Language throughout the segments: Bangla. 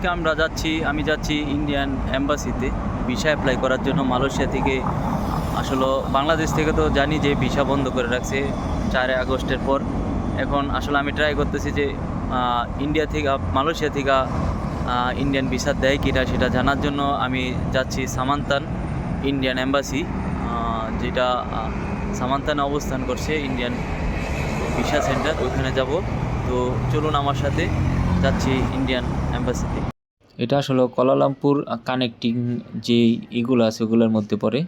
আজকে আমরা যাচ্ছি, আমি যাচ্ছি ইন্ডিয়ান এম্বাসিতে ভিসা অ্যাপ্লাই করার জন্য মালয়েশিয়া থেকে। আসলে বাংলাদেশ থেকে তো জানি যে ভিসা বন্ধ করে রাখছে চারে আগস্টের পর। এখন আসলে আমি ট্রাই করতেছি যে ইন্ডিয়া থেকে, মালয়েশিয়া থেকে ইন্ডিয়ান ভিসা দেয় কিনা সেটা জানার জন্য আমি যাচ্ছি সামান্তান ইন্ডিয়ান এম্বাসি যেটা সামান্তানে অবস্থান করছে ইন্ডিয়ান ভিসা সেন্টার ওইখানে যাব। তো চলুন আমার সাথে। যাচ্ছি ইন্ডিয়ান এম্বাসিতে এটা আসলে কলালামপুর কানেক্টিং যে ইগুলো আছে ওগুলোর মধ্যে পড়ে।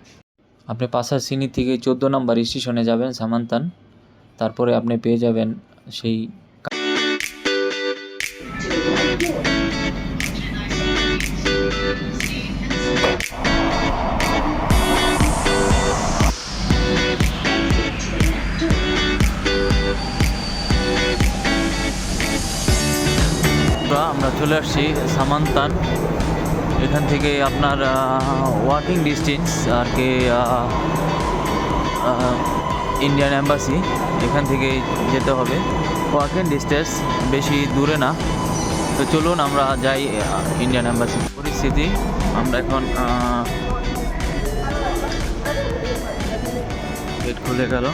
আপনি পাশার সিনি থেকে চোদ্দ নাম্বার স্টেশনে যাবেন সামান্তান তারপরে আপনি পেয়ে যাবেন সেই চলে আসছি সামান্তান এখান থেকে আপনার ওয়াকিং ডিস্টেন্স আর কি ইন্ডিয়ান অ্যাম্বাসি এখান থেকে যেতে হবে। ওয়াকিং ডিস্টেন্স বেশি দূরে না। তো চলুন আমরা যাই ইন্ডিয়ান অ্যাম্বাসি পরিস্থিতি, আমরা এখন গেট খুলে গেল।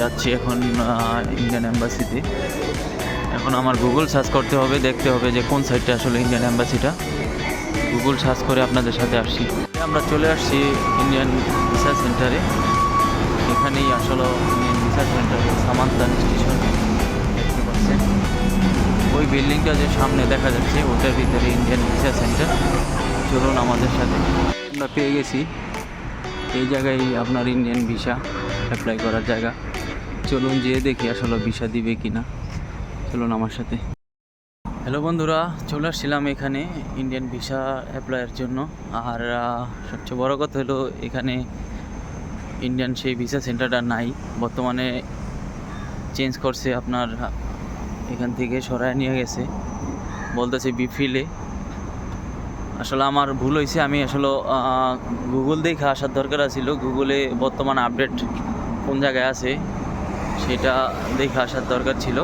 যাচ্ছি এখন ইন্ডিয়ান অ্যাম্বাসিতে এখন আমার গুগল সার্চ করতে হবে, দেখতে হবে যে কোন সাইটটা আসলে ইন্ডিয়ান অ্যাম্বাসিটা গুগল সার্চ করে আপনাদের সাথে আসছি। আমরা চলে আসছি ইন্ডিয়ান ভিসা সেন্টারে এখানেই আসলে ইন্ডিয়ান ভিসা সেন্টারে সামান্তান স্টেশন। দেখতে পাচ্ছেন। ওই বিল্ডিংটা যে সামনে দেখা যাচ্ছে, ওটার ভিতরে ইন্ডিয়ান ভিসা সেন্টার চলুন আমাদের সাথে। আমরা পেয়ে গেছি। এই জায়গায় আপনার ইন্ডিয়ান ভিসা অ্যাপ্লাই করার জায়গা। চলুন যেয়ে দেখি আসলে ভিসা দিবে কি না চলুন আমার সাথে। হ্যালো বন্ধুরা, চলে আসছিলাম এখানে ইন্ডিয়ান ভিসা অ্যাপ্লাইয়ের জন্য। আর সবচেয়ে বড় কথা হলো এখানে ইন্ডিয়ান সেই ভিসা সেন্টারটা নাই। বর্তমানে চেঞ্জ করছে আপনার, এখান থেকে সরায় নিয়ে গেছে। বলতেছে বিফিলে আসলে আমার ভুল হয়েছে, আমি আসলে গুগল দেখে আসার দরকার ছিল গুগলে বর্তমান আপডেট কোন জায়গায় আছে, সেটা দেখে আসার দরকার ছিল।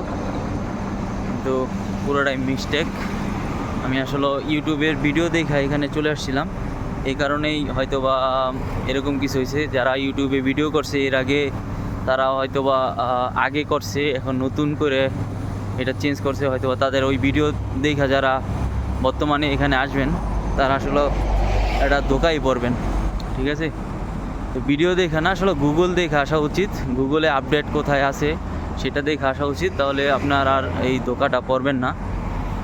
কিন্তু পুরোটাই মিস্টেক আমি আসলে ইউটিউবের ভিডিও দেখা এখানে চলে আসছিলাম। এই কারণেই হয়তো বা এরকম কিছু হয়েছে। যারা ইউটিউবে ভিডিও করছে, এর আগে তারা হয়তো বা আগে করছে, এখন নতুন করে এটা চেঞ্জ করছে। হয়তো বা তাদের ওই ভিডিও দেখা যারা বর্তমানে এখানে আসবেন, তারা আসলে একটা ধোকায় পড়বেন। ঠিক আছে? তো ভিডিও দেখে না, আসলে গুগল দেখে আসা উচিত। গুগলে আপডেট কোথায় আছে? সেটা দেখে আসা উচিত। তাহলে আপনার আর এই ধোকাটা পড়বেন না।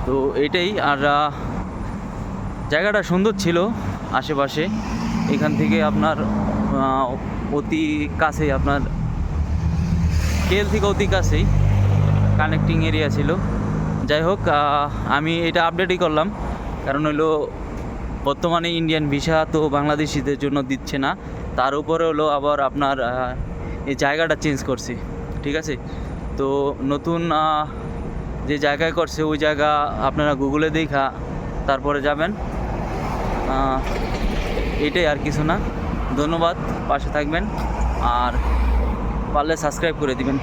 তো এটাই, আর জায়গাটা সুন্দর ছিল আশেপাশে। এখান থেকে আপনার অতি কাছেই আপনার, কেল থেকে অতি কাছেই কানেক্টিং এরিয়া ছিল। যাই হোক আমি এটা আপডেটই করলাম। কারণ হলো, বর্তমানে ইন্ডিয়ান ভিসা তো বাংলাদেশিদের জন্য দিচ্ছে না। তার উপরে হলো আবার আপনার এই জায়গাটা চেঞ্জ করছে। ঠিক আছে? তো নতুন যে জায়গায় করছে ওই জায়গা আপনারা গুগলে দেখা, তারপরে যাবেন। এটাই আর কিছু না। ধন্যবাদ, পাশে থাকবেন, আর পারলে সাবস্ক্রাইব করে দিবেন।